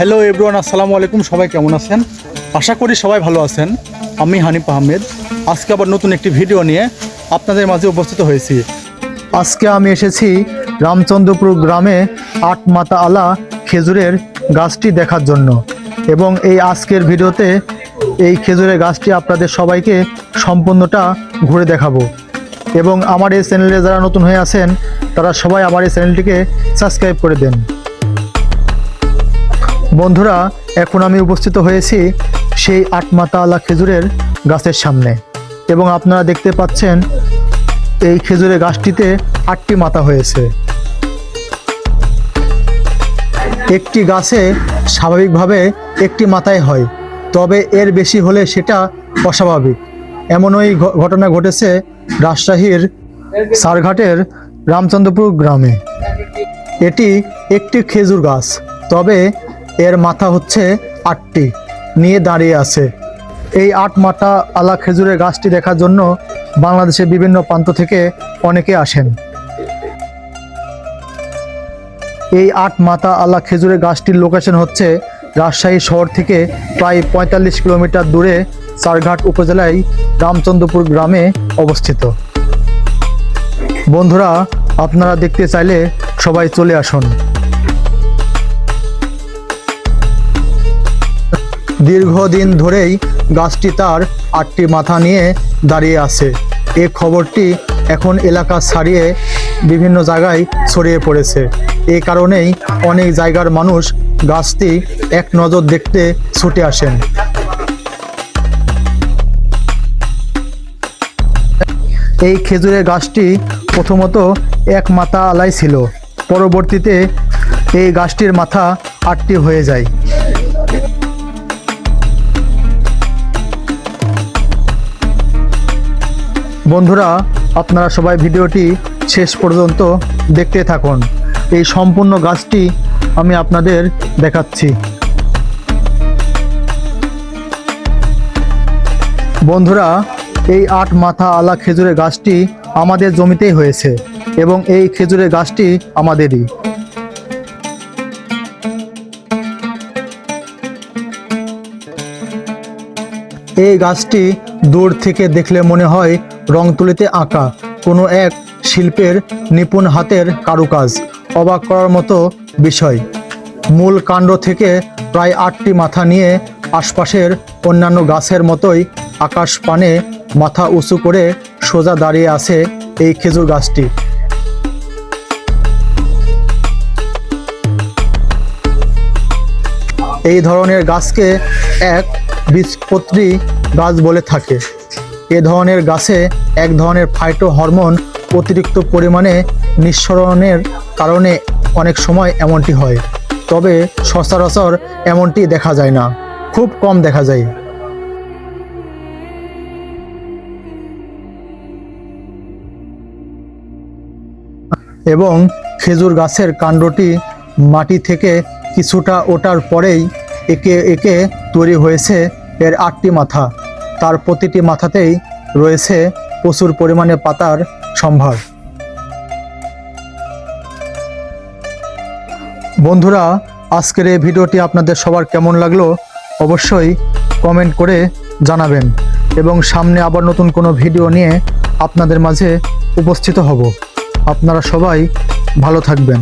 Hello everyone, আসসালামু আলাইকুম। সবাই কেমন আছেন? আশা করি সবাই ভালো আছেন। আমি হানিফ আহমেদ। আজকে আবার নতুন একটি ভিডিও নিয়ে আপনাদের মাঝে উপস্থিত হয়েছি। আজকে আমি এসেছি রামচন্দ্রপুর গ্রামে আট মাতা আলা খেজুরের গাছটি দেখার জন্য। এবং এই আজকের ভিডিওতে এই খেজুরের গাছটি আপনাদের সবাইকে সম্পূর্ণটা ঘুরে দেখাবো। এবং আমার এই চ্যানেলে যারা নতুন হয়ে আছেন, তারা সবাই আমার এই চ্যানেলটিকে সাবস্ক্রাইব করে দেন। বন্ধুরা, এখন আমি উপস্থিত হয়েছি সেই আটমাতাওয়ালা খেজুরের গাছের সামনে। এবং আপনারা দেখতে পাচ্ছেন, এই খেজুরের গাছটিতে আটটি মাথা হয়েছে। একটি গাছে স্বাভাবিকভাবে একটি মাথায় হয়, তবে এর বেশি হলে সেটা অস্বাভাবিক। এমনই ঘটনা ঘটেছে রাজশাহীর সারঘাটের রামচন্দ্রপুর গ্রামে। এটি একটি খেজুর গাছ, তবে এর মাথা হচ্ছে আটটি, নিয়ে দাঁড়িয়ে আছে। এই আট মাথা আলা খেজুরের গাছটি দেখার জন্য বাংলাদেশের বিভিন্ন প্রান্ত থেকে অনেকে আসেন। এই আট মাথা আলা খেজুরের গাছটির লোকেশন হচ্ছে রাজশাহী শহর থেকে প্রায় পঁয়তাল্লিশ কিলোমিটার দূরে চারঘাট উপজেলায় রামচন্দ্রপুর গ্রামে অবস্থিত। বন্ধুরা, আপনারা দেখতে চাইলে সবাই চলে আসুন। দীর্ঘদিন ধরেই গাছটি তার আটটি মাথা নিয়ে দাঁড়িয়ে আছে। এই খবরটি এখন এলাকা ছাড়িয়ে বিভিন্ন জায়গায় ছড়িয়ে পড়েছে। এই কারণেই অনেক জায়গার মানুষ গাছটি এক নজর দেখতে ছুটে আসেন। এই খেজুরের গাছটি প্রথমত এক মাথা আলাই ছিল। পরবর্তীতে এই গাছটির মাথা আটটি হয়ে যায়। বন্ধুরা, আপনারা সবাই ভিডিওটি শেষ পর্যন্ত দেখতে থাকুন। এই সম্পূর্ণ গাছটি আমি আপনাদের দেখাচ্ছি। বন্ধুরা, এই আট মাথা আলা খেজুরের গাছটি আমাদের জমিতেই হয়েছে এবং এই খেজুরের গাছটি আমাদেরই। এই গাছটি দূর থেকে দেখলে মনে হয় রং তুলিতে আঁকা কোনো এক শিল্পের নিপুণ হাতের কারুকাজ অবাক করার মতো বিষয়। মূল কাণ্ড থেকে প্রায় আটটি মাথা নিয়ে আশপাশের অন্যান্য গাছের মতোই আকাশ পানে মাথা উঁচু করে সোজা দাঁড়িয়ে আছে এই খেজুর গাছটি। এই ধরনের গাছকে এক বীজপত্রী গাছ বলে থাকে। এ ধরনের গাছে এক ধরনের ফাইটো হরমোন অতিরিক্ত পরিমাণে নিঃসরণের কারণে অনেক সময় এমনটি হয়। তবে সচরাচর এমনটি দেখা যায় না। খুব কম দেখা যায়। এবং খেজুর গাছের কাণ্ডটি মাটি থেকে কিছুটা ওঠার পরেই একে একে তৈরি হয়েছে এর আটটি মাথা। তার প্রতিটি মাথাতেই রয়েছে প্রচুর পরিমাণে পাতার সম্ভার। বন্ধুরা, আজকের এই ভিডিওটি আপনাদের সবার কেমন লাগল অবশ্যই কমেন্ট করে জানাবেন এবং সামনে আবার নতুন কোনো ভিডিও নিয়ে আপনাদের মাঝে উপস্থিত হব। আপনারা সবাই ভালো থাকবেন।